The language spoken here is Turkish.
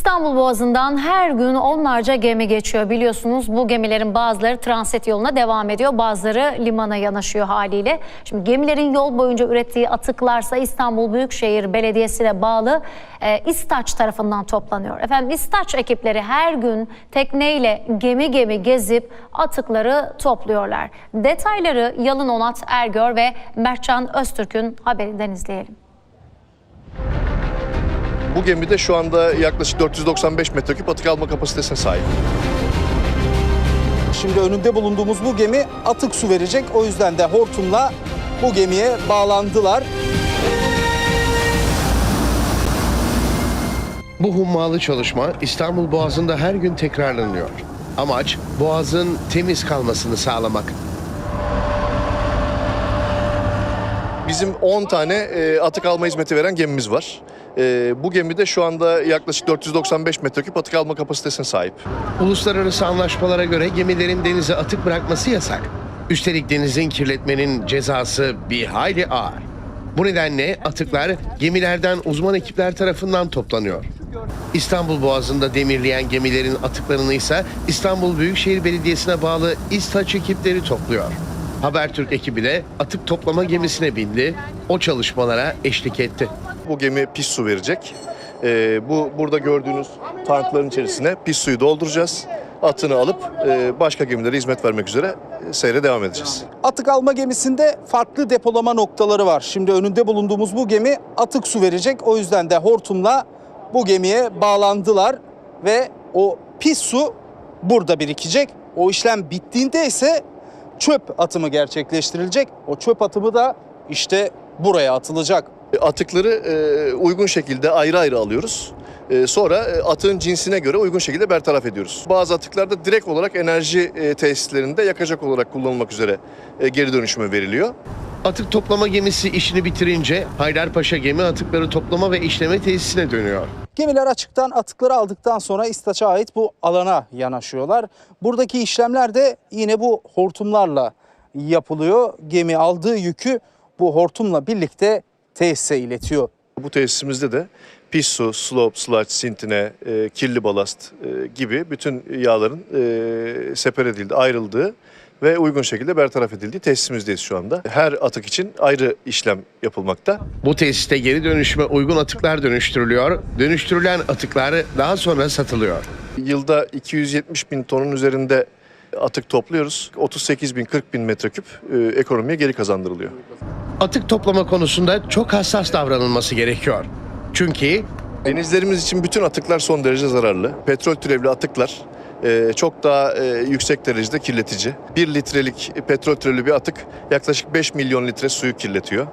İstanbul Boğazı'ndan her gün onlarca gemi geçiyor biliyorsunuz. Bu gemilerin bazıları transit yoluna devam ediyor, bazıları limana yanaşıyor haliyle. Şimdi gemilerin yol boyunca ürettiği atıklarsa İstanbul Büyükşehir Belediyesi'ne bağlı e, İstaç tarafından toplanıyor. Efendim İstaç ekipleri her gün tekneyle gemi gemi gezip atıkları topluyorlar. Detayları Yalın Onat Ergör ve Mertcan Öztürk'ün haberinden izleyelim. Bu gemi de şu anda yaklaşık 495 metreküp atık alma kapasitesine sahip. Şimdi önünde bulunduğumuz bu gemi atık su verecek. O yüzden de hortumla bu gemiye bağlandılar. Bu hummalı çalışma İstanbul Boğazı'nda her gün tekrarlanıyor. Amaç boğazın temiz kalmasını sağlamak. Bizim 10 tane e, atık alma hizmeti veren gemimiz var. E, bu gemi de şu anda yaklaşık 495 metreküp atık alma kapasitesine sahip. Uluslararası anlaşmalara göre gemilerin denize atık bırakması yasak. Üstelik denizin kirletmenin cezası bir hayli ağır. Bu nedenle atıklar gemilerden uzman ekipler tarafından toplanıyor. İstanbul Boğazı'nda demirleyen gemilerin atıklarını ise İstanbul Büyükşehir Belediyesi'ne bağlı İSTAÇ ekipleri topluyor. Habertürk ekibi de atık toplama gemisine bindi, o çalışmalara eşlik etti. Bu gemi pis su verecek. E, bu burada gördüğünüz tankların içerisine pis suyu dolduracağız. Atını alıp e, başka gemilere hizmet vermek üzere e, seyre devam edeceğiz. Atık alma gemisinde farklı depolama noktaları var. Şimdi önünde bulunduğumuz bu gemi atık su verecek. O yüzden de hortumla bu gemiye bağlandılar ve o pis su burada birikecek. O işlem bittiğinde ise çöp atımı gerçekleştirilecek. O çöp atımı da işte buraya atılacak. E, Atıkları e, uygun şekilde ayrı ayrı alıyoruz. E, Sonra atığın cinsine göre uygun şekilde bertaraf ediyoruz. Bazı atıklarda direkt olarak enerji tesislerinde yakacak olarak kullanılmak üzere geri dönüşüme veriliyor. Atık toplama gemisi işini bitirince Haydarpaşa gemi atıkları toplama ve işleme tesisine dönüyor. Gemiler açıktan atıkları aldıktan sonra İstaç'a ait bu alana yanaşıyorlar. Buradaki işlemler de yine bu hortumlarla yapılıyor. Gemi aldığı yükü bu hortumla birlikte tesise iletiyor. Bu tesisimizde de pis su, slop, sludge, sintine, e, kirli balast e, gibi bütün yağların e, seper edildi, ayrıldığı ve uygun şekilde bertaraf edildiği tesisimizdeyiz şu anda. Her atık için ayrı işlem yapılmakta. Bu tesiste geri dönüşüme uygun atıklar dönüştürülüyor. Dönüştürülen atıklar daha sonra satılıyor. Yılda 270 bin tonun üzerinde atık topluyoruz. 38 bin 40 bin metreküp e, ekonomiye geri kazandırılıyor. Atık toplama konusunda çok hassas davranılması gerekiyor. Çünkü Denizlerimiz için bütün atıklar son derece zararlı. Petrol türevli atıklar çok daha e, yüksek derecede kirletici. 1 litrelik petrol türevli bir atık yaklaşık 5 milyon litre suyu kirletiyor.